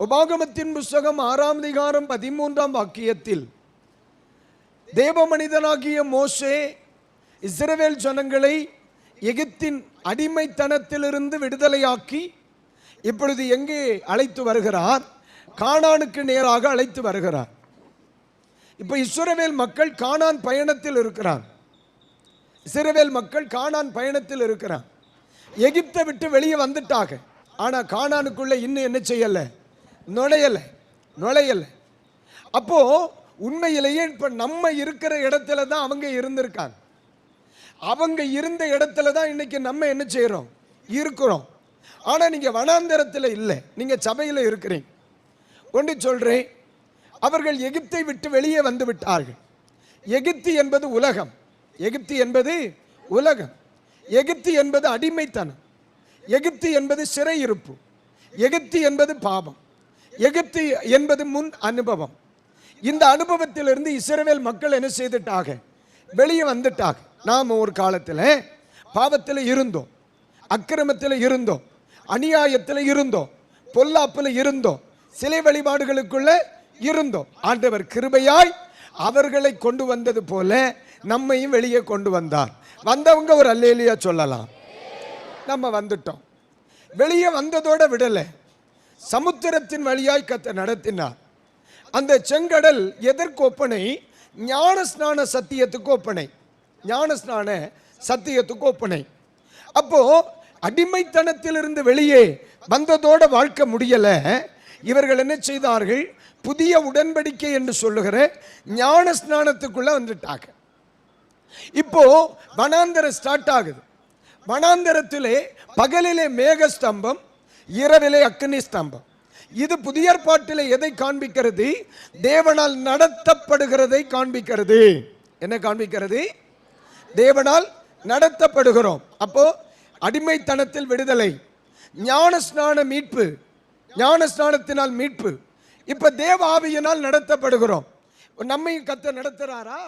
உபாகமத்தின் புஸ்தகம் ஆறாம் அதிகாரம் பதிமூன்றாம் வாக்கியத்தில் தேவ மனிதனாகிய மோசே இஸ்ரவேல் ஜனங்களை எகிப்தின் அடிமைத்தனத்திலிருந்து விடுதலையாக்கி இப்பொழுது எங்கே அழைத்து வருகிறார்? காணானுக்கு நேராக அழைத்து வருகிறார். இப்போ இஸ்ரவேல் மக்கள் காணான் பயணத்தில் இருக்கிறார். இஸ்ரவேல் மக்கள் காணான் பயணத்தில் இருக்கிறார். எகிப்தை விட்டு வெளியே வந்துட்டாங்க. ஆனால் காணானுக்குள்ளே இன்னும் என்ன செய்யல? நுழையலை நுழையல. அப்போது உண்மையிலேயே இப்போ நம்ம இருக்கிற இடத்துல தான் அவங்க இருந்திருக்காங்க. அவங்க இருந்த இடத்துல தான் இன்னைக்கு நம்ம என்ன செய்கிறோம் இருக்கிறோம். ஆனால் நீங்கள் வனாந்தரத்தில் இல்லை. நீங்கள் சபையில் இருக்கிறீங்க. ஒன்று சொல்கிறேன் அவர்கள் எகிப்தை விட்டு வெளியே வந்து விட்டார்கள். எகிப்து என்பது உலகம். எகிப்து என்பது உலகம். எகிப்து என்பது அடிமைத்தனம். எகிப்து என்பது சிறையிருப்பு. எகிப்து என்பது பாவம். எகிப்து என்பது முன் அனுபவம். இந்த அனுபவத்திலிருந்து இஸ்ரவேல் மக்கள் என்ன செய்துட்டாங்க? வெளியே வந்துட்டாங்க. நாம் ஒரு காலத்தில் பாவத்தில் இருந்தோம். அக்கிரமத்தில் இருந்தோம். அநியாயத்தில் இருந்தோம். பொல்லாப்பில் இருந்தோம். சிலை வழிபாடுகளுக்குள்ள இருந்தோம். ஆண்டவர் கிருபையாய் அவர்களை கொண்டு வந்தது போல நம்மையும் வெளியே கொண்டு வந்தார். வந்தவங்க ஒரு அல்லேலியா சொல்லலாம். நம்ம வந்துட்டோம். வெளியே வந்ததோட விடலை. சமுத்திரத்தின் வழியாய் கத்த நடத்தினார். அந்த செங்கடல் எதற்கு ஒப்பனை? ஞான ஸ்நான சத்தியத்துக்கு ஒப்பனை. ஞானஸ்நான சத்தியத்துக்கு ஒப்பனை. அப்போ அடிமைத்தனத்திலிருந்து வெளியே வந்ததோட வாழ்க்கை முடியலை. இவர்கள் என்ன செய்தார்கள்? புதிய உடன்படிக்கை என்று சொல்லுகிற ஞான ஸ்நானத்துக்குள்ள வந்துட்டாங்க. இப்போ வனாந்தரம் ஸ்டார்ட் ஆகுது. வனாந்தரத்திலே பகலிலே மேக ஸ்தம்பம் இரவிலே அக்னி ஸ்தம்பம் இது புதிய ஏற்பாட்டில் எதை காண்பிக்கிறது? தேவனால் நடத்தப்படுகிறதை காண்பிக்கிறது. என்ன காண்பிக்கிறது? தேவனால் நடத்தப்படுகிறோம். அப்போ அடிமைத்தனத்தில் விடுதலை ஞான ஸ்நான மீட்பு ஞான ஸ்நானத்தினால் மீட்பு. இப்ப தேவ ஆவியினால் நடத்தப்படுகிறோம். நம்மையும் கத்த நடத்துறாரா?